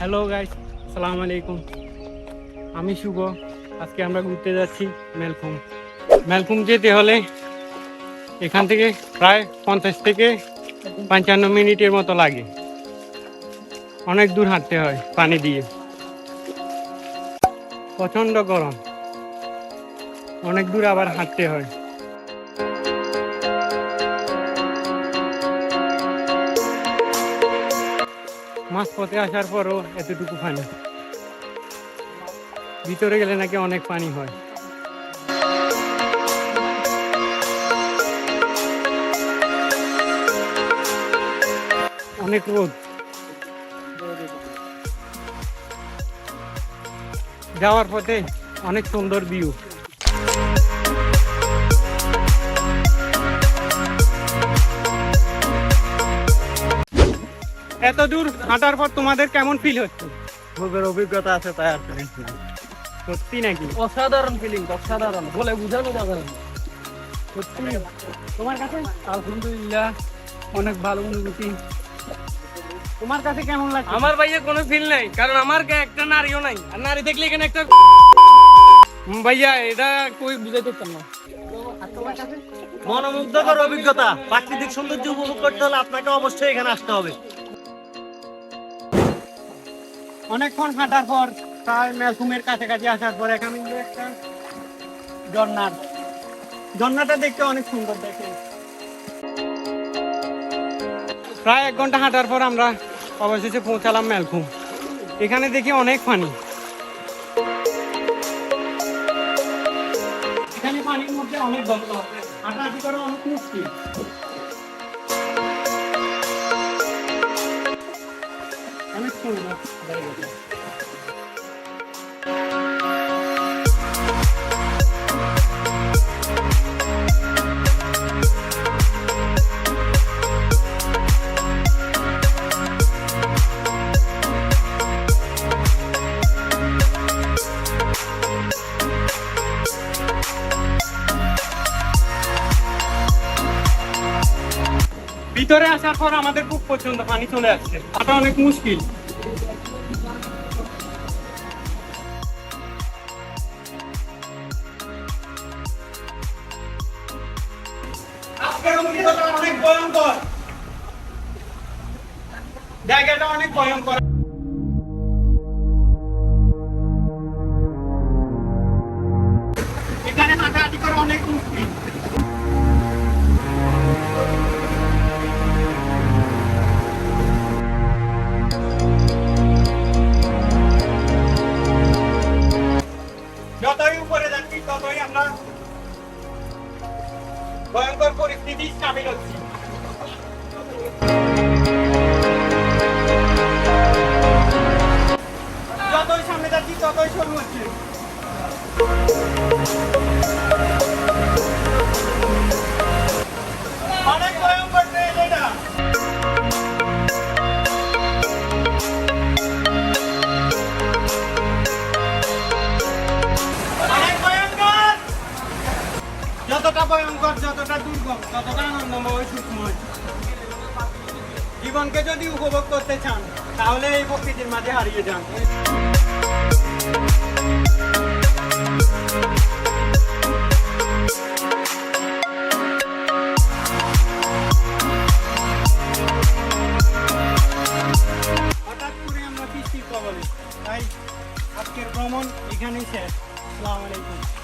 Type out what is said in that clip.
Hello guys সালাম আলাইকুম আমি শুভ। আজকে আমরা ঘুরতে যাচ্ছি মেলকুম। মেলকুম যেতে হলে এখান থেকে প্রায় পঞ্চাশ থেকে পঞ্চান্ন মিনিটের মতো লাগে। অনেক দূর হাঁটতে হয় পানি দিয়ে। প্রচণ্ড গরম। অনেক দূর আবার হাঁটতে হয়। মাছ পথে আসার পরও এতটুকু পানি। ভিতরে গেলে নাকি অনেক পানি হয়। অনেক রোদ। যাওয়ার পথে অনেক সুন্দর ভিউ এত দূর হাঁটার পর তোমাদের কেমন ফিল হচ্ছে? পূর্বের অভিজ্ঞতা আছে তাই আর সত্যি নাকি? অসাধারণ ফিলিং অসাধারণ। বলে বোঝানো যাবে না। সত্যি। তোমার কাছে? আলহামদুলিল্লাহ অনেক ভালো অনুভূতি। তোমার কাছে কেমন লাগছে? আমার ভাইয়া কোনো ফিল নাই কারণ আমার একটা নারীও নাই। আর নারী দেখলে এখানে একটা ভাইয়া এটা কই বুঝাইতে পারতাম না। মনোমুগ্ধকর অভিজ্ঞতা প্রাকৃতিক সৌন্দর্য উপভোগ করতে হলে আপনাকে অবশ্যই এখানে আসতে হবে। অনেকক্ষণ হাঁটার পর প্রায় মেলকুমের কাছাকাছি আসার পর এখানে একটা ঝর্ণার ঝর্ণাটা দেখতে অনেক সুন্দর দেখে। প্রায় এক ঘণ্টা হাঁটার পর আমরা অবশেষে পৌঁছালাম মেলকুম। এখানে দেখি অনেক পানি। এখানে পানির মধ্যে অনেক গল্প হাঁটাহাঁটি করা অনেক মুশকিল। ভিতরে আসার পর আমাদের খুব পছন্দ, পানি চলে আসছে। এটা অনেক মুশকিল। অনেক ভয়ঙ্কর। জায়গাটা অনেক ভয়ঙ্কর। এখানে হাঁটাহাঁটি করা অনেক মুশকিল। উপরে যাচ্ছি ততই আমরা ভয়ঙ্কর পরিস্থিতি সামিল হচ্ছি। যতটা ভয়ঙ্কর, যতটা দুর্গম, ততটা আনন্দময়, সুখময়। জীবনকে যদি উপভোগ করতে চান, তাহলে এই প্রকৃতির মাঝে হারিয়ে যান। হঠাৎ করে আমরা বৃষ্টির কবলে। তাই আজকের ভ্রমণ এখানেই শেষ। আসসালামু আলাইকুম।